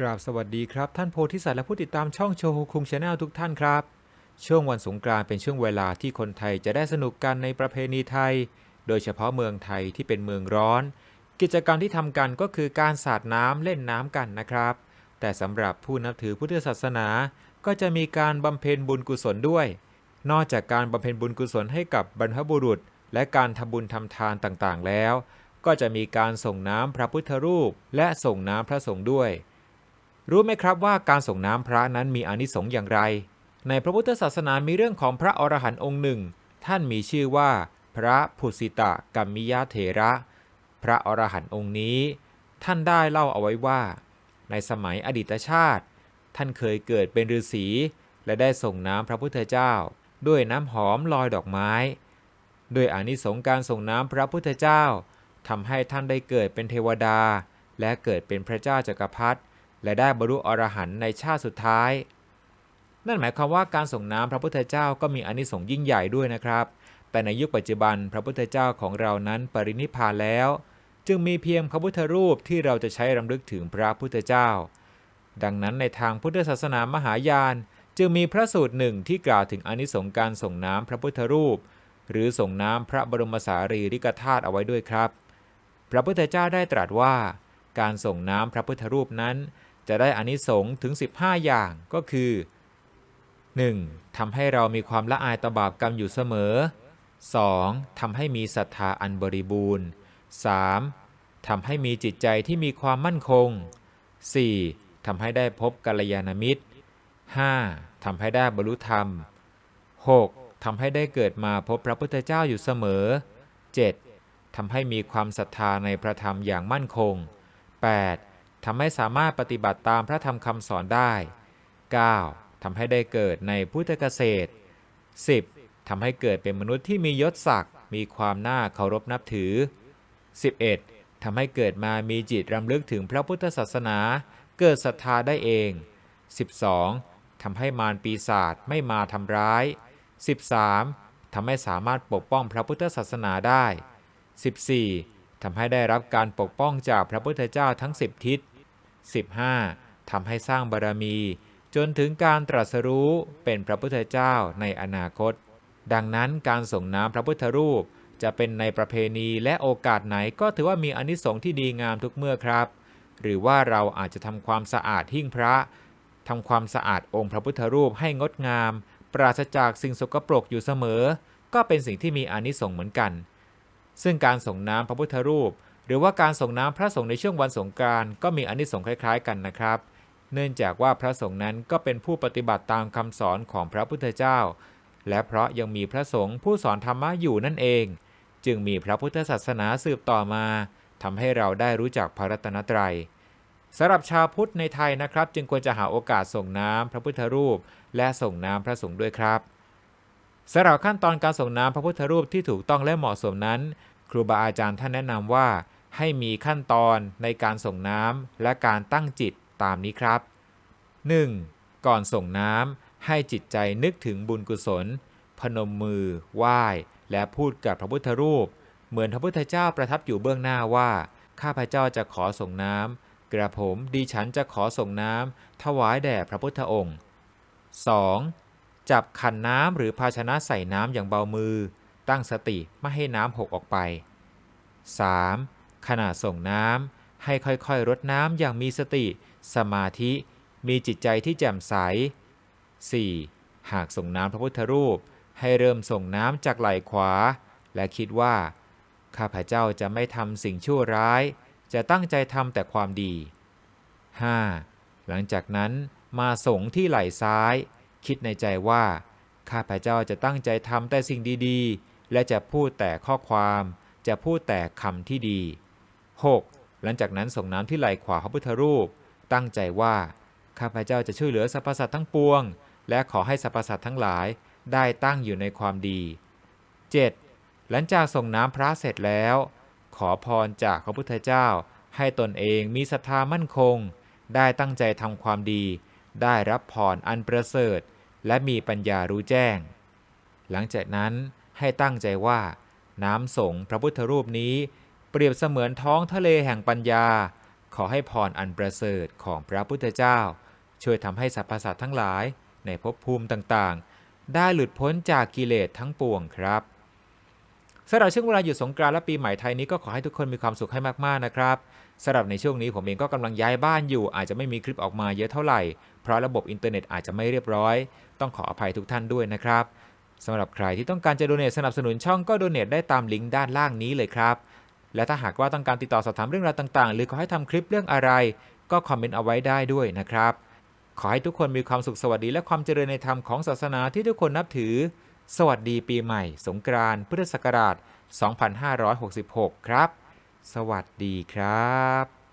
กราบสวัสดีครับ ท่านโพธิสัตว์และผู้ติดตามช่องโชว์คุงชาแนลทุกท่านครับ ช่วงวันสงกรานต์เป็นช่วงเวลาที่คนไทยจะได้สนุกกันในประเพณีไทย โดยเฉพาะเมืองไทยที่เป็นเมืองร้อน กิจกรรมที่ทำกันก็คือการสาดน้ำเล่นน้ำกันนะครับ แต่สำหรับผู้นับถือพุทธศาสนา ก็จะมีการบำเพ็ญบุญกุศลด้วย นอกจากการบำเพ็ญบุญกุศลให้กับบรรพบุรุษ และการทำบุญทำทานต่างๆ แล้ว ก็จะมีการส่งน้ำพระพุทธรูป และส่งน้ำพระสงฆ์ด้วย รู้ไหมครับว่าการส่งน้ำพระนั้นมีอนิสงส์อย่างไร ในพระพุทธศาสนามีเรื่องของพระอรหันต์องค์หนึ่ง ท่านมีชื่อว่า พระผุสิตะกัมมิยะเถระ พระอรหันต์องค์นี้ ท่านได้เล่าเอาไว้ว่า ในสมัยอดีตชาติ ท่านเคยเกิดเป็นฤาษีและได้ส่งน้ำพระพุทธเจ้า ด้วยน้ำหอมลอยดอกไม้ ด้วยอานิสงส์การส่งน้ำพระพุทธเจ้าทำให้ท่านได้เกิดเป็นเทวดา และเกิดเป็นพระเจ้าจักรพรรดิ และได้บรรลุอรหันต์ในชาติสุดท้าย นั่นหมายความว่าการส่งน้ำพระพุทธเจ้าก็มีอนิสงส์ยิ่งใหญ่ด้วยนะครับ แต่ในยุคปัจจุบันพระพุทธเจ้าของเรานั้นปรินิพพานแล้ว จึงมีเพียงพระพุทธรูปที่เราจะใช้รำลึกถึงพระพุทธเจ้า ดังนั้นในทางพุทธศาสนามหายานจึงมีพระสูตรหนึ่งที่กล่าวถึงอนิสงส์การส่งน้ำพระพุทธรูป หรือส่งน้ำพระบรมสารีริกธาตุเอาไว้ด้วยครับ พระพุทธเจ้าได้ตรัสว่า การส่งน้ำพระพุทธรูปนั้น จะได้อานิสงส์ถึง 15 อย่างก็คือ 1. ทำให้เรามีความละอายตบาปกรรมอยู่เสมอ 2. ทำให้มีศรัทธาอันบริบูรณ์ 3. ทำให้มีจิตใจที่มีความมั่นคง 4. ทำให้ได้พบกัลยาณมิตร 5. ทำให้ได้บรรลุธรรม 6. ทำให้ได้เกิดมาพบพระพุทธเจ้าอยู่เสมอ 7. ทำให้มีความศรัทธาในพระธรรมอย่างมั่นคง 8. ทำให้สามารถปฏิบัติตามพระธรรมคำสอนได้ 9. ทำให้ได้เกิดในพุทธเกษตร 10. ทำให้เกิดเป็นมนุษย์ที่มียศศักดิ์มีความน่าเคารพนับถือ 11. ทำให้เกิดมามีจิตรำลึกถึงพระพุทธศาสนา เกิดศรัทธาได้เอง 12. ทำให้มารปีศาจไม่มาทำร้าย 13. ทำให้สามารถปกป้องพระพุทธศาสนาได้ 14. ทำให้ได้รับการปกป้องจากพระพุทธเจ้าทั้ง 10 ทิศ 15. ทำให้สร้างบารมี จนถึงการตรัสรู้เป็นพระพุทธเจ้าในอนาคต ดังนั้นการส่งน้ำพระพุทธรูป จะเป็นในประเพณีและโอกาสไหนก็ถือว่ามีอนิสงส์ที่ดีงามทุกเมื่อครับ หรือว่าเราอาจจะทำความสะอาดหิ้งพระทำความสะอาดองค์พระพุทธรูปให้งดงาม ปราศจากสิ่งสกปรกอยู่เสมอ ก็เป็นสิ่งที่มีอนิสงส์เหมือนกัน ซึ่งการส่งน้ำพระพุทธรูป หรือว่าการส่งน้ำพระสงฆ์ในช่วงวันสงกานต์ก็มีอนิสงส์คล้าย ๆ กันนะครับ เนื่องจากว่าพระสงฆ์นั้นก็เป็นผู้ปฏิบัติตามคำสอนของพระพุทธเจ้า และเพราะยังมีพระสงฆ์ผู้สอนธรรมะอยู่นั่นเอง จึงมีพระพุทธศาสนาสืบต่อมาทำให้เราได้รู้จักพระรัตนตรัยสำหรับชาวพุทธในไทยนะครับ จึงควรจะหาโอกาสส่งน้ำพระพุทธรูป และส่งน้ำพระสงฆ์ด้วยครับสำหรับขั้นตอนการส่งน้ำพระพุทธรูปที่ถูกต้องและเหมาะสมนั้น ครูบาอาจารย์ท่านแนะนำว่า ให้มีขั้นตอนในการส่งน้ำและการตั้งจิตตามนี้ครับ 1. ก่อนส่งน้ำให้จิตใจนึกถึงบุญกุศล พนมมือ ไหว้ และพูดกับพระพุทธรูป เหมือนพระพุทธเจ้าประทับอยู่เบื้องหน้าว่า ข้าพเจ้าจะขอส่งน้ำกระผมดิฉันจะขอส่งน้ำถวายแด่พระพุทธองค์ 2. จับขันน้ำหรือภาชนะใส่น้ำอย่างเบามือ ตั้งสติไม่ให้น้ำหกออกไป 3. ขณะส่งน้ำให้ค่อยๆรดน้ำอย่างมีสติ สมาธิ มีจิตใจที่แจ่มใส 4. หากส่งน้ำพระพุทธรูป ให้เริ่มส่งน้ำจากไหล่ขวา และคิดว่า ข้าพเจ้าจะไม่ทำสิ่งชั่วร้าย จะตั้งใจทำแต่ความดี 5. หลังจากนั้นมาส่งที่ไหล่ซ้าย คิดในใจว่า ข้าพเจ้าจะตั้งใจทำแต่สิ่งดีๆ และจะพูดแต่ข้อความ จะพูดแต่คำที่ดี 6. หลังจากนั้นส่งน้ำที่ไหลขวาพระพุทธรูป ตั้งใจว่า ข้าพเจ้าจะช่วยเหลือสรรพสัตว์ทั้งปวง และขอให้สรรพสัตว์ทั้งหลายได้ตั้งอยู่ในความดี 7. หลังจากส่งน้ำพระเสร็จแล้ว ขอพรจากพระพุทธเจ้า ให้ตนเองมีศรัทธามั่นคง ได้ตั้งใจทำความดี ได้รับพรอันประเสริฐ และมีปัญญารู้แจ้ง หลังจากนั้นให้ตั้งใจว่า น้ำสงพระพุทธรูปนี้ เปรียบเสมือนท้องทะเลแห่งปัญญา ขอให้พรอันประเสริฐของพระพุทธเจ้า ช่วยทำให้สรรพสัตว์ทั้งหลาย ในภพภูมิต่างๆ ได้หลุดพ้นจากกิเลสทั้งปวงครับสำหรับช่วงเวลาหยุดสงกรานต์และปีใหม่ไทยนี้ก็ขอให้ทุกคนมีความสุขให้มากๆนะครับสำหรับในช่วงนี้ผมเองก็กำลังย้ายบ้านอยู่ อาจจะไม่มีคลิปออกมาเยอะเท่าไหร่ เพราะระบบอินเทอร์เน็ตอาจจะไม่เรียบร้อย ต้องขออภัยทุกท่านด้วยนะครับสำหรับใครที่ต้องการจะโดเนทสนับสนุนช่องก็โดเนทได้ตามลิงก์ด้านล่างนี้เลยครับ และถ้าหากว่าต้องการติดต่อสอบถามเรื่องราวต่างๆ หรือขอให้ทำคลิปเรื่องอะไร ก็คอมเมนต์เอาไว้ได้ด้วยนะครับ ขอให้ทุกคนมีความสุขสวัสดีและความเจริญในธรรมของศาสนาที่ทุกคนนับถือ สวัสดีปีใหม่ สงกรานต์พุทธศักราช 2566 ครับ สวัสดีครับ